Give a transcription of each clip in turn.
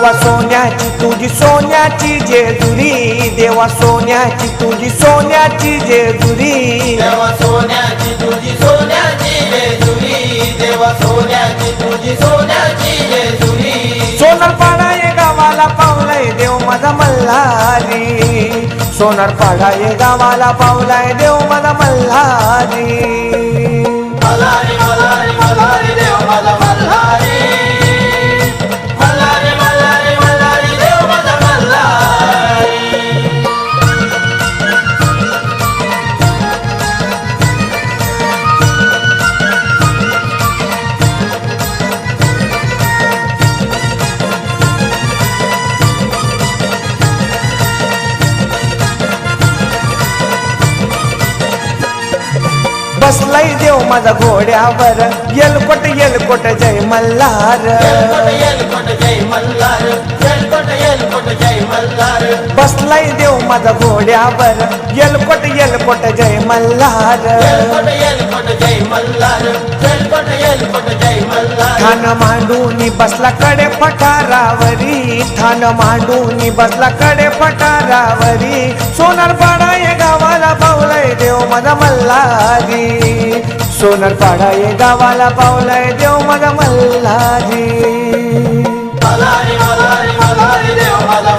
देवा सोन्याची तुझी सोन्याची जेजुरी. देवा सोन्याची तुझी सोन्याची जेजुरी. देवा सोन्याची तुझी सोन्याची जेजुरी. देवा सोन्याची तुझी सोन्याची जेजुरी. सोनार पाडा ये गावाला पावलाय देव माझा मल्हारी. सोनार पाडा ये गावाला पावलाय देव माझा मल्हारी. मल्हारी मल्हारी मल्हारी. बसलाय देव माझा घोड्यावर येलकोट येलकोट जय मल्हार जय मल्हार. बसलाय देव माझा घोड्यावर. येलकोट येलकोट जय मल्हार. येलकोट जय मल्हार. जय मल्हार. थान मांडूनी बसला कडे पठारावरी. थान मांडूनी बसला कडे पठारावरी. सोनार पाडा ये गावाला पावलाय देव माझा मल्हारी. सोनार पाडा ये गावाला पावलाय देव माझा मल्हारी. मल्हारी मल्हारी मल्हारी देव माझा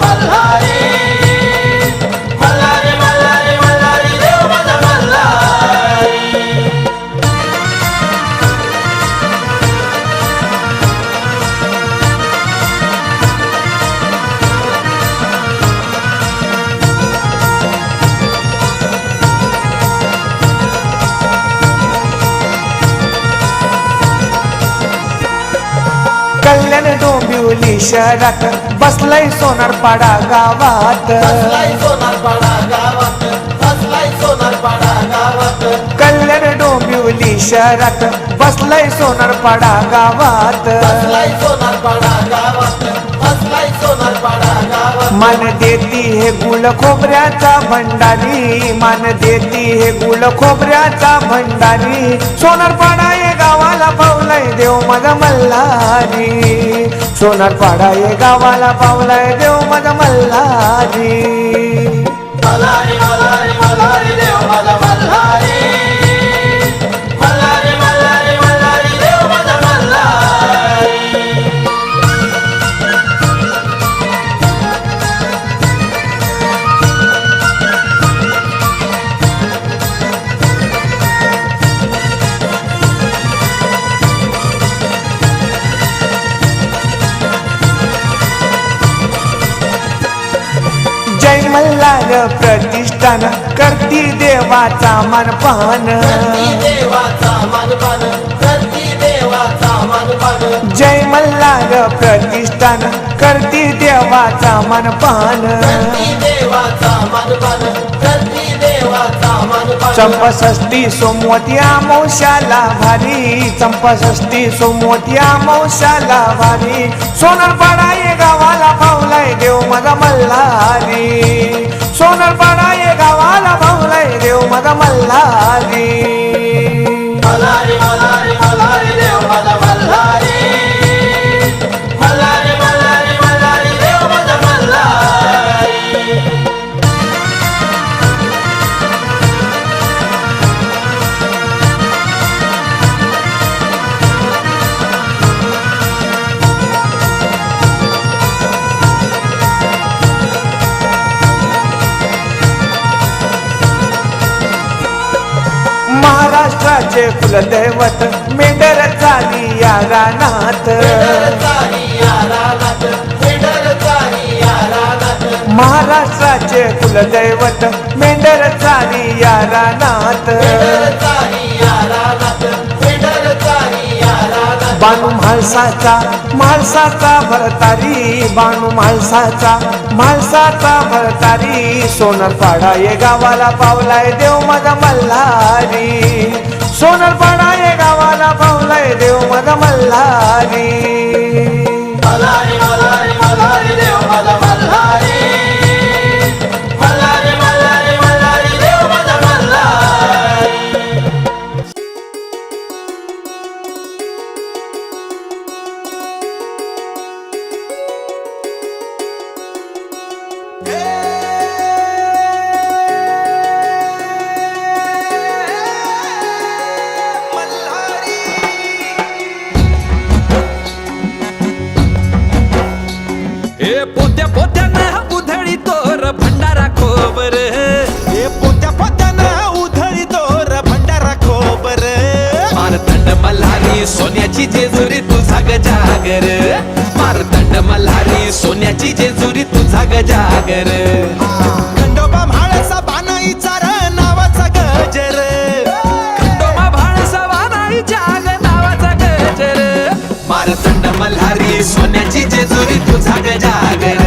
शहरात बसलाय सोनार पाडा गावात कल्याण डोंबिवली शहरात बसलाय सोनार पाडा गावात. बसलाय सोनारपाडा गावात बसलाय सोनारपाडा गावात मान देती हे गुल खोबऱ्याचा भंडारी. मान देती हे गुल खोबऱ्याचा भंडारी. सोनारपाडा ये गावाला पावलाय देव माझा मल्हारी. सोनारपाडा ये गावाला पावलाय देव माझा मल्हारी. मल्हारी मल्हारी देव माझा मल्हारी. देवाचा मानपान जय मल्हार प्रतिष्ठान करती देवाचा मानपान करती देवाचा मानपान करती देवाचा मानपान चंपषष्ठी सोमवती अमावश्याला भारी. चंपषष्ठी सोमवती अमावश्याला भारी. सोनरपाडा ये गावाला पावलाय देव माझा मल्हारी. सोनरपाडा ये गावा पावलाय देव माझा मल्हारी मल्हारी. महाराष्ट्राचे कुलदैवत मेंढर झाली या रानात चारी महाराष्ट्राचे कुलदैवत मेंढर झाली या या रानात बाणू म्हाळसाचा म्हाळसाचा भरतारी बाणू म्हाळसाचा म्हाळसाचा भरतारी. सोनरपाडा ये गावाला पावलाय देव माझा मल्हारी. सोनरपाडा ये गावाला पावलाय देव माझा मल्हारी. मल्हारी मल्हारी मल्हारी देव माझा मल्हारी मल्हारी. सागर मारतंड मल्हारी सोन्याची जेजुरी तुझा गजागर खंडोबा म्हाळसा बानाईचा र नावाचा गजर. खंडोबा म्हाळसा बानाईचा ग नावाचा गजर. मारतंड मल्हारी सोन्याची जेजुरी तुझा गजागर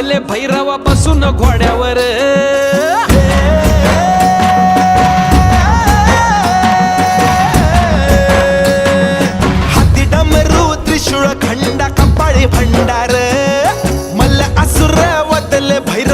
साधले भैरवा बसून घोड्यावर. हाती डमरू त्रिशूळ खंडा कपाळी भंडार. मल्ल असुर वदले भैरव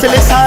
seleção.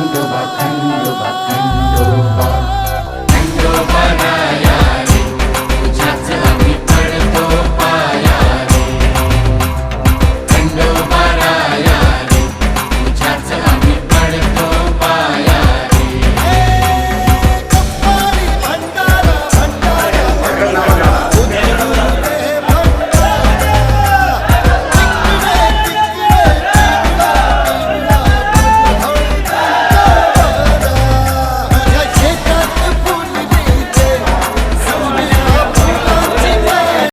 खंडोबा